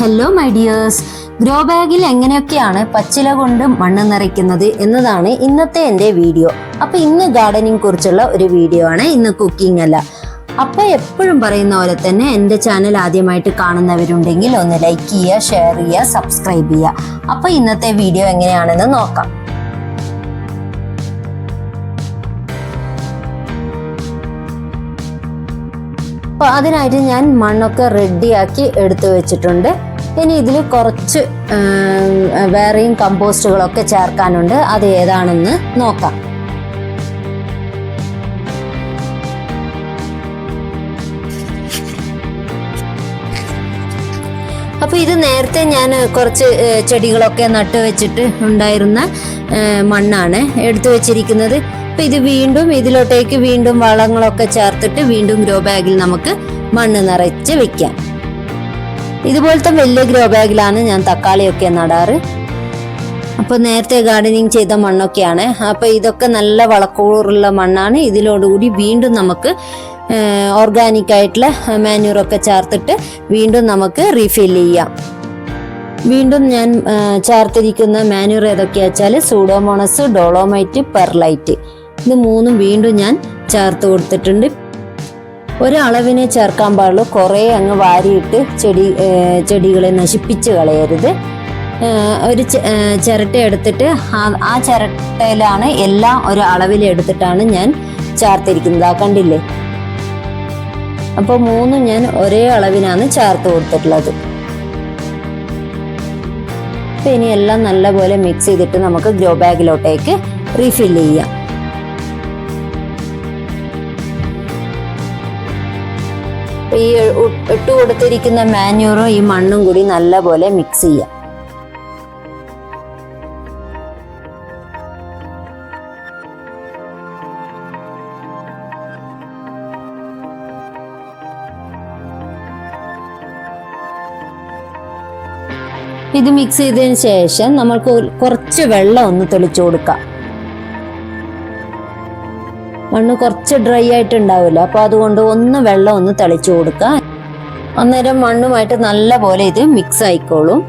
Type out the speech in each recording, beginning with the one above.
Hello my dears grow ബാഗിൽ എങ്ങനെയൊക്കെയാണ് പച്ചില കൊണ്ട് മണ്ണ് നിറയ്ക്കുന്നത് എന്നതാണ് ഇന്നത്തെ എന്റെ വീഡിയോ. അപ്പോൾ ഇന്ന് ഗാർഡനിങ് കുറിച്ചുള്ള ഒരു വീഡിയോ ആണ്. ഇന്ന് കുക്കിംഗ് അല്ല. അപ്പോൾ എപ്പോഴും പറയുന്ന പോലെ തന്നെ എന്റെ ചാനൽ ആദ്യമായിട്ട് കാണുന്നവരുണ്ടെങ്കിൽ ഒന്ന് ലൈക്ക് ചെയ്യുക ഷെയർ ചെയ്യുക സബ്സ്ക്രൈബ് ചെയ്യുക. അപ്പോൾ ഇന്നത്തെ വീഡിയോ എങ്ങനെയാണെന്ന് നോക്കാം. അപ്പോൾ അതിനായിട്ട് ഞാൻ മണ്ണൊക്കെ റെഡിയാക്കി എടുത്തു വെച്ചിട്ടുണ്ട്. ഇനി ഇതിൽ കുറച്ച് വേറെയും കമ്പോസ്റ്റുകളൊക്കെ ചേർക്കാനുണ്ട്. അത് ഏതാണെന്ന് നോക്കാം. അപ്പോൾ ഇത് നേരത്തെ ഞാൻ കുറച്ച് ചെടികളൊക്കെ നട്ടു വെച്ചിട്ട് ഉണ്ടായിരുന്ന മണ്ണാണ് എടുത്തു വെച്ചിരിക്കുന്നത്. അപ്പോൾ ഇത് വീണ്ടും ഇതിലോട്ടേക്ക് വീണ്ടും വളങ്ങളൊക്കെ ചേർത്തിട്ട് വീണ്ടും ഗ്രോ ബാഗിൽ നമുക്ക് മണ്ണ് നിറച്ച് വെക്കാം. ഇതുപോലത്തെ വലിയ ഗ്രോ ബാഗിലാണ് ഞാൻ തക്കാളിയൊക്കെ നടാറ്. അപ്പോൾ നേരത്തെ ഗാർഡനിങ് ചെയ്ത മണ്ണൊക്കെയാണ്. അപ്പോൾ ഇതൊക്കെ നല്ല വളക്കൂറുള്ള മണ്ണാണ്. ഇതിലോടുകൂടി വീണ്ടും നമുക്ക് ഓർഗാനിക് ആയിട്ടുള്ള മാന്യൂറൊക്കെ ചേർത്തിട്ട് വീണ്ടും നമുക്ക് റീഫിൽ ചെയ്യാം. വീണ്ടും ഞാൻ ചേർത്തിരിക്കുന്ന മാന്യൂർ ഏതൊക്കെയാ സൂഡോമോണസ് ഡോളോമൈറ്റ് പെർലൈറ്റ് ഇത് മൂന്നും വീണ്ടും ഞാൻ ചേർത്ത് കൊടുത്തിട്ടുണ്ട്. ഒരളവിനെ ചേർക്കാൻ പാടുള്ളൂ. കുറേ അങ്ങ് വാരിയിട്ട് ചെടി ചെടികളെ നശിപ്പിച്ച് കളയരുത്. ഒരു ചിരട്ട എടുത്തിട്ട് ആ- ആ ചിരട്ടയിലാണ് എല്ലാം ഒരു അളവിൽ എടുത്തിട്ടാണ് ഞാൻ ചേർത്തിരിക്കുന്നത്. ആ കണ്ടില്ലേ? അപ്പോൾ മൂന്നും ഞാൻ ഒരേ അളവിനാണ് ചേർത്ത് കൊടുത്തിട്ടുള്ളത്. അപ്പം ഇനി എല്ലാം നല്ലപോലെ മിക്സ് ചെയ്തിട്ട് നമുക്ക് ഗ്രോ ബാഗിലോട്ടേക്ക് റീഫിൽ ചെയ്യാം. ഈ ഇട്ട് കൊടുത്തിരിക്കുന്ന മാന്യൂറും ഈ മണ്ണും കൂടി നല്ലപോലെ മിക്സ് ചെയ്യാം. ഇത് മിക്സ് ചെയ്തതിന് ശേഷം നമ്മൾക്ക് കുറച്ച് വെള്ളം ഒന്ന് തെളിച്ചു കൊടുക്കാം. മണ്ണ് കുറച്ച് ഡ്രൈ ആയിട്ട് ഉണ്ടാവില്ല അപ്പൊ അതുകൊണ്ട് ഒന്ന് വെള്ളം ഒന്ന് തെളിച്ചു കൊടുക്ക അന്നേരം മണ്ണുമായിട്ട് നല്ല പോലെ ഇത് മിക്സ് ആയിക്കോളും.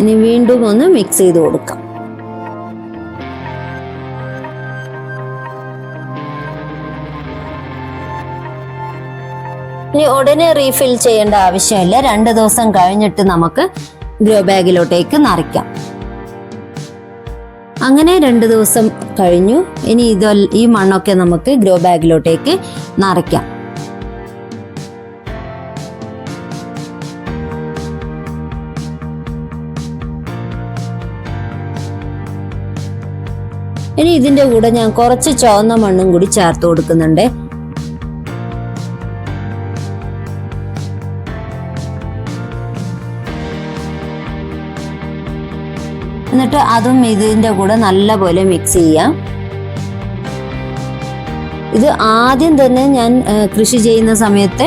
ഇനി വീണ്ടും ഒന്ന് മിക്സ് ചെയ്ത് കൊടുക്കാം. ഇനി ഉടനെ റീഫിൽ ചെയ്യേണ്ട ആവശ്യമില്ല. രണ്ട് ദിവസം കഴിഞ്ഞിട്ട് നമുക്ക് ഗ്രോ ബാഗിലോട്ടേക്ക് നിറയ്ക്കാം. അങ്ങനെ രണ്ട് ദിവസം കഴിഞ്ഞു. ഇനി ഇത് ഈ മണ്ണൊക്കെ നമുക്ക് ഗ്രോ ബാഗിലോട്ടേക്ക് നിറയ്ക്കാം. ഇനി ഇതിന്റെ കൂടെ ഞാൻ കുറച്ച് ചുവന്ന മണ്ണും കൂടി ചേർത്ത് കൊടുക്കുന്നുണ്ട്. എന്നിട്ട് അതും ഇതിന്റെ കൂടെ നല്ലപോലെ മിക്സ് ചെയ്യാം ഇത് ആദ്യം തന്നെ ഞാൻ കൃഷി ചെയ്യുന്ന സമയത്ത്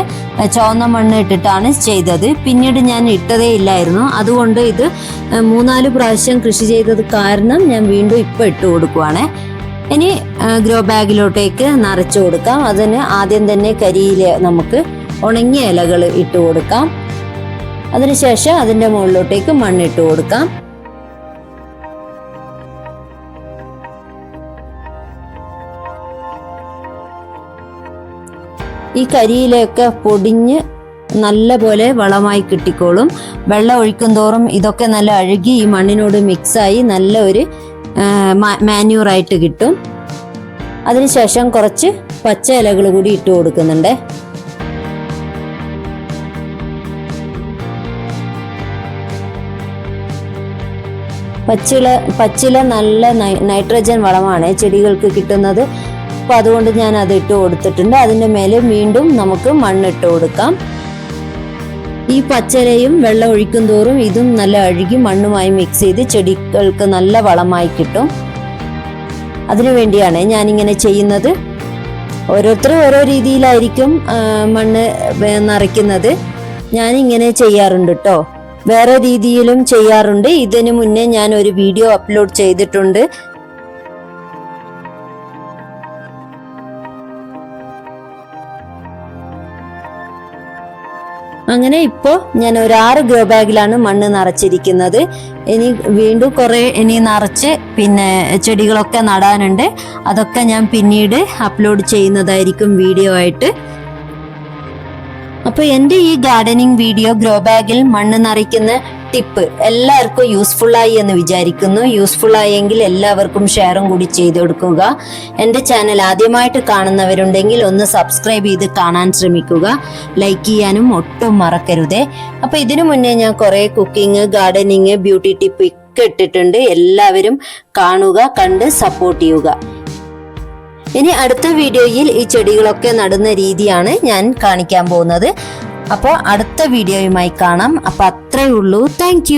ചുവന്ന മണ്ണ് ഇട്ടിട്ടാണ് ചെയ്തത്. പിന്നീട് ഞാൻ ഇട്ടതേ ഇല്ലായിരുന്നു. അതുകൊണ്ട് ഇത് മൂന്നാൽ പ്രാവശ്യം കൃഷി ചെയ്തത് കാരണം ഞാൻ വീണ്ടും ഇപ്പം ഇട്ട് കൊടുക്കുവാണ്. ഇനി ഗ്രോ ബാഗിലോട്ടേക്ക് നിറച്ചു കൊടുക്കാം. അതിന് ആദ്യം തന്നെ കരിയിൽ നമുക്ക് ഉണങ്ങിയ ഇലകൾ ഇട്ട് കൊടുക്കാം. അതിനുശേഷം അതിന്റെ മുകളിലോട്ടേക്ക് മണ്ണിട്ട് കൊടുക്കാം. ഈ കരിയിലൊക്കെ പൊടിഞ്ഞ് നല്ല പോലെ വളമായി കിട്ടിക്കോളും. വെള്ളം ഒഴിക്കും തോറും ഇതൊക്കെ നല്ല അഴുകി ഈ മണ്ണിനോട് മിക്സായി നല്ല ഒരു മാന്യൂറായിട്ട് കിട്ടും. അതിനുശേഷം കുറച്ച് പച്ച ഇലകൾ കൂടി ഇട്ട് കൊടുക്കുന്നുണ്ട്. പച്ചില പച്ചില നല്ല നൈട്രജൻ വളമാണ് ചെടികൾക്ക് കിട്ടുന്നത്. അപ്പൊ അതുകൊണ്ട് ഞാൻ അത് ഇട്ട് കൊടുത്തിട്ടുണ്ട്. അതിന്റെ മേലെ വീണ്ടും നമുക്ക് മണ്ണിട്ട് കൊടുക്കാം. ഈ പച്ചരയും വെള്ളം ഒഴിക്കും തോറും ഇതും നല്ല അഴുകി മണ്ണുമായി മിക്സ് ചെയ്ത് ചെടികൾക്ക് നല്ല വളമായി കിട്ടും. അതിനു വേണ്ടിയാണ് ഞാനിങ്ങനെ ചെയ്യുന്നത്. ഓരോരുത്തരും ഓരോ രീതിയിലായിരിക്കും മണ്ണ് നിറയ്ക്കുന്നത്. ഞാനിങ്ങനെ ചെയ്യാറുണ്ട് കേട്ടോ വേറെ രീതിയിലും ചെയ്യാറുണ്ട്. ഇതിനു മുന്നേ ഞാൻ ഒരു വീഡിയോ അപ്ലോഡ് ചെയ്തിട്ടുണ്ട്. അങ്ങനെ ഇപ്പോൾ ഞാൻ ഒരു ആറ് ഗ്രോ ബാഗിലാണ് മണ്ണ് നിറച്ചിരിക്കുന്നത്. ഇനി വീണ്ടും കുറേ ഇനി നിറച്ച് പിന്നെ ചെടികളൊക്കെ നടാനുണ്ട്. അതൊക്കെ ഞാൻ പിന്നീട് അപ്ലോഡ് ചെയ്യുന്നതായിരിക്കും വീഡിയോ ആയിട്ട്. അപ്പോൾ എന്റെ ഈ ഗാർഡനിങ് വീഡിയോ ഗ്രോ ബാഗിൽ മണ്ണ് നിറയ്ക്കുന്ന ടിപ്പ് എല്ലാവർക്കും യൂസ്ഫുൾ ആയി എന്ന് വിചാരിക്കുന്നു. യൂസ്ഫുൾ ആയെങ്കിൽ എല്ലാവർക്കും ഷെയറും കൂടി ചെയ്തു കൊടുക്കുക. എന്റെ ചാനൽ ആദ്യമായിട്ട് കാണുന്നവരുണ്ടെങ്കിൽ ഒന്ന് സബ്സ്ക്രൈബ് ചെയ്ത് കാണാൻ ശ്രമിക്കുക. ലൈക്ക് ചെയ്യാനും ഒട്ടും മറക്കരുതേ. അപ്പോൾ ഇതിനു മുന്നേ ഞാൻ കുറേ കുക്കിംഗ് ഗാർഡനിങ് ബ്യൂട്ടി ടിപ്പ് ഒക്കെ ഇട്ടിട്ടുണ്ട്. എല്ലാവരും കാണുക കണ്ട് സപ്പോർട്ട് ചെയ്യുക. ഇനി അടുത്ത വീഡിയോയിൽ ഈ ചെടികളൊക്കെ നടുന്ന രീതിയാണ് ഞാൻ കാണിക്കാൻ പോകുന്നത്. അപ്പോൾ അടുത്ത വീഡിയോയുമായി കാണാം. അപ്പോൾ അത്രയേ ഉള്ളൂ. താങ്ക്